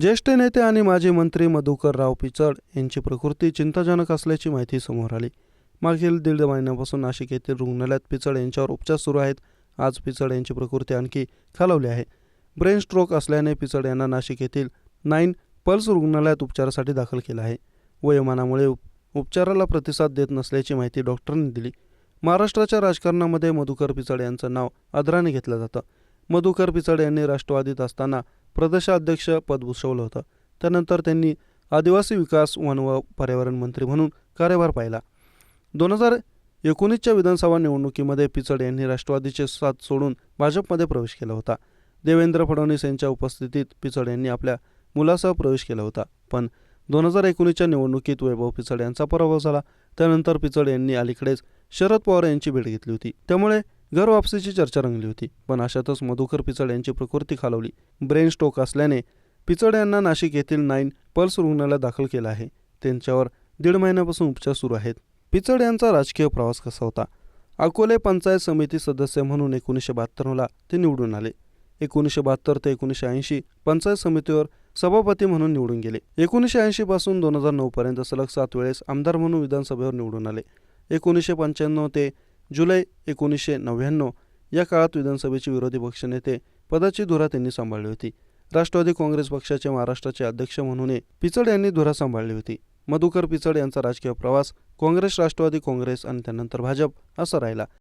ज्येष्ठ नेते आणि माजी मंत्री मधुकरराव पिचड यांची प्रकृती चिंताजनक असल्याची माहिती समोर आली. मागील दीड महिन्यापासून नाशिक येथील रुग्णालयात पिचड यांच्यावर उपचार सुरू आहेत. आज पिचड यांची प्रकृती आणखी खालावली आहे. ब्रेन स्ट्रोक असल्याने पिचड यांना नाशिक येथील नाईन पल्स रुग्णालयात उपचारासाठी दाखल केलं आहे. वयोमानामुळे उप- उपचाराला प्रतिसाद देत नसल्याची माहिती डॉक्टरांनी दिली. महाराष्ट्राच्या राजकारणामध्ये मधुकर पिचड यांचं नाव आदराने घेतलं जातं. मधुकर पिचड यांनी राष्ट्रवादीत असताना प्रदेशाध्यक्ष पद भूषवलं होतं. त्यानंतर त्यांनी आदिवासी विकास वन व पर्यावरण मंत्री म्हणून कार्यभार पाहिला. दोन हजार एकोणीसच्या विधानसभा निवडणुकीमध्ये पिचड यांनी राष्ट्रवादीचे साथ सोडून भाजपमध्ये प्रवेश केला होता. देवेंद्र फडणवीस यांच्या उपस्थितीत पिचड यांनी आपल्या मुलासह प्रवेश केला होता. पण दोन हजार एकोणीसच्या निवडणुकीत वैभव पिचड यांचा पराभव झाला. त्यानंतर पिचड यांनी अलीकडेच शरद पवार यांची भेट घेतली होती. त्यामुळे घर वापसीची चर्चा रंगली होती पण अशातच मधुकर पिचड यांची प्रकृती खालवली. ब्रेन स्ट्रोक असल्याने पिचड यांना नाशिक येथील नाईन पल्स रुग्णालयात दाखल केलं आहे. त्यांच्यावर दीड महिन्यापासून उपचार सुरू आहेत. पिचड यांचा राजकीय प्रवास कसा होता? अकोले पंचायत समिती सदस्य म्हणून एकोणीसशे बहात्तरला ते निवडून आले. एकोणीसशे बहात्तर ते एकोणीसशे ऐंशी पंचायत समितीवर सभापती म्हणून निवडून गेले. एकोणीसशे ऐंशी पासून दोन हजार नऊ पर्यंत सलग सात वेळेस आमदार म्हणून विधानसभेवर निवडून आले. एकोणीसशे पंच्याण्णव ते जुलै एकोणीसशे नव्याण्णव या काळात विधानसभेचे विरोधी पक्षनेते पदाची धुरा त्यांनी सांभाळली होती. राष्ट्रवादी काँग्रेस पक्षाचे महाराष्ट्राचे अध्यक्ष म्हणून पिचड यांनी धुरा सांभाळली होती. मधुकर पिचड यांचा राजकीय प्रवास काँग्रेस राष्ट्रवादी काँग्रेस आणि त्यानंतर भाजप असा राहिला.